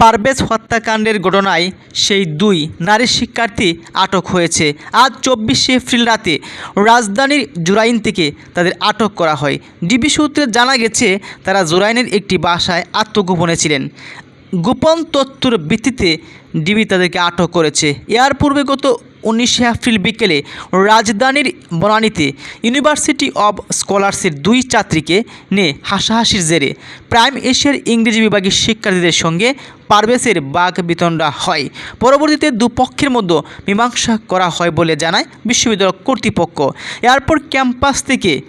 পারভেজ হত্যাকাণ্ডের ঘটনায় সেই দুই নারী শিক্ষার্থী আটক হয়েছে। আজ চব্বিশে এপ্রিল রাতে রাজধানীর জুরাইন থেকে তাদের আটক করা হয়। ডিবি সূত্রে জানা গেছে, তারা জুরাইনের একটি বাসায় আত্মগোপনে ছিলেন। গোপন তথ্যর ভিত্তিতে ডিবি তাদেরকে আটক করেছে। এর পূর্বে গত উনিশে এপ্রিল বিকেলে রাজধানীর বনানীতে ইউনিভার্সিটি অব স্কলার্সের দুই ছাত্রীকে নিয়ে হাসাহাসির জেরে প্রাইম এশিয়ার ইংরেজি বিভাগের শিক্ষার্থীদের সঙ্গে পারভেজের বাঘ বিতণ্ডা হয়। পরবর্তীতে দুপক্ষের মধ্যে মীমাংসা করা হয় বলে জানায় বিশ্ববিদ্যালয় কর্তৃপক্ষ। এরপর ক্যাম্পাস থেকে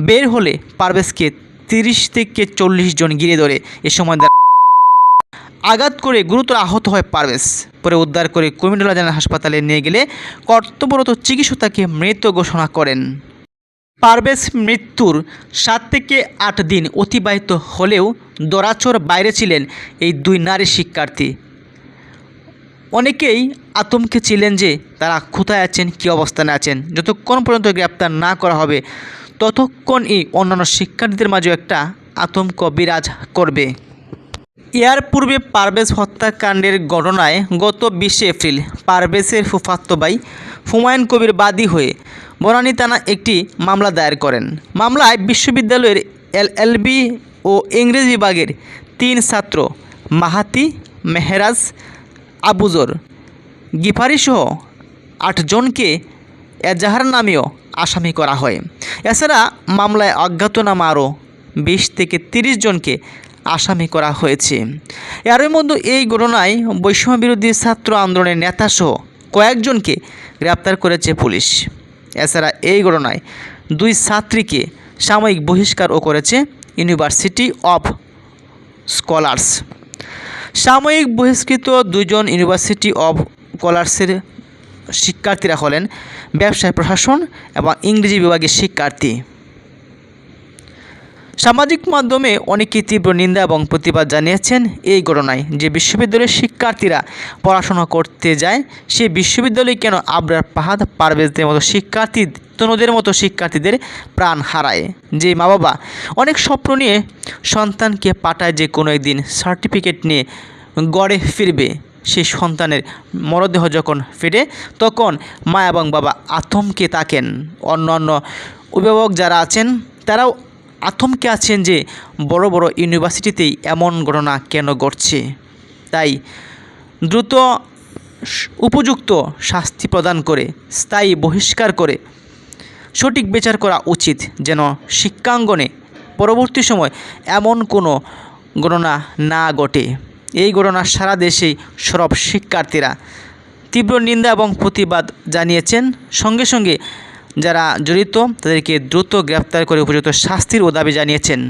বের হলে পারভেজকে তিরিশ থেকে চল্লিশ জন ঘিরে ধরে। এ সময় আঘাত করে গুরুতর আহত হয় পারভেজ। পরে উদ্ধার করে কুমিল্লা জেনারেল হাসপাতালে নিয়ে গেলে কর্তব্যরত চিকিৎসক তাকে মৃত ঘোষণা করেন। পারভেজ মৃত্যুর সাত থেকে আট দিন অতিবাহিত হলেও দরাচর বাইরে ছিলেন এই দুই নারী শিক্ষার্থী। অনেকেই আতঙ্কে ছিলেন যে তারা কোথায় আছেন, কী অবস্থানে আছেন। যতক্ষণ পর্যন্ত গ্রেপ্তার না করা হবে ততক্ষণ এই অন্যান্য শিক্ষার্থীদের মাঝেও একটা আতঙ্ক বিরাজ করবে। এর পূর্বে পারভেজ হত্যাকাণ্ডের ঘটনায় গত বিশে এপ্রিল পারভেজের ফুফাতো ভাই হুমায়ুন কবির বাদী হয়ে বনানী থানা একটি মামলা দায়ের করেন। মামলায় বিশ্ববিদ্যালয়ের এলএলবি ও ইংরেজি বিভাগের তিন ছাত্র মাহাতি মেহরাজ, আবুজর গিফারিসহ আটজনকে এজাহার নামেও আসামি করা হয়। এছাড়া মামলায় অজ্ঞাতনামা আরও বিশ থেকে তিরিশ জনকে আসামি করা হয়েছে। এর মধ্যে এই ঘটনায় বৈষম্য বিরোধী ছাত্র আন্দোলনের নেতাসহ কয়েকজনকে গ্রেপ্তার করেছে পুলিশ। এছাড়া এই ঘটনায় দুই ছাত্রীকে সাময়িক বহিষ্কারও করেছে ইউনিভার্সিটি অফ স্কলার্স। সাময়িক বহিষ্কৃত দুজন ইউনিভার্সিটি অব স্কলার্সের শিক্ষার্থীরা হলেন ব্যবসায় প্রশাসন এবং ইংরেজি বিভাগের শিক্ষার্থী। সামাজিক মাধ্যমে অনেকেই তীব্র নিন্দা এবং প্রতিবাদ জানিয়েছেন এই ঘটনায়। যে বিশ্ববিদ্যালয়ের শিক্ষার্থীরা পড়াশোনা করতে যায়, সে বিশ্ববিদ্যালয় কেন আবরার পাহাদ পারভেজদের মতো শিক্ষার্থী, তনুদের মতো শিক্ষার্থীদের প্রাণ হারায়? যে মা বাবা অনেক স্বপ্ন নিয়ে সন্তানকে পাঠায় যে কোনো একদিন সার্টিফিকেট নিয়ে গড়ে ফিরবে সেই সন্তানের মরদেহ যখন ফিরে তখন মা এবং বাবা আতঙ্কে তাকেন অন্য অন্য অভিভাবক যারা আছেন, তারাও আতঙ্কে আছেন যে বড় বড় ইউনিভার্সিটিতেই এমন ঘটনা কেন ঘটছে। তাই দ্রুত উপযুক্ত শাস্তি প্রদান করে, স্থায়ী বহিষ্কার করে সঠিক বিচার করা উচিত যেন শিক্ষাঙ্গনে পরবর্তী সময় এমন কোনো ঘটনা না ঘটে। এই ঘটনা সারা দেশেই সরব শিক্ষার্থীরা তীব্র নিন্দা এবং প্রতিবাদ জানিয়েছেন। সঙ্গে সঙ্গে যারা জড়িত তাদেরকে দ্রুত গ্রেপ্তার করে উপযুক্ত শাস্তির দাবি জানিয়েছেন।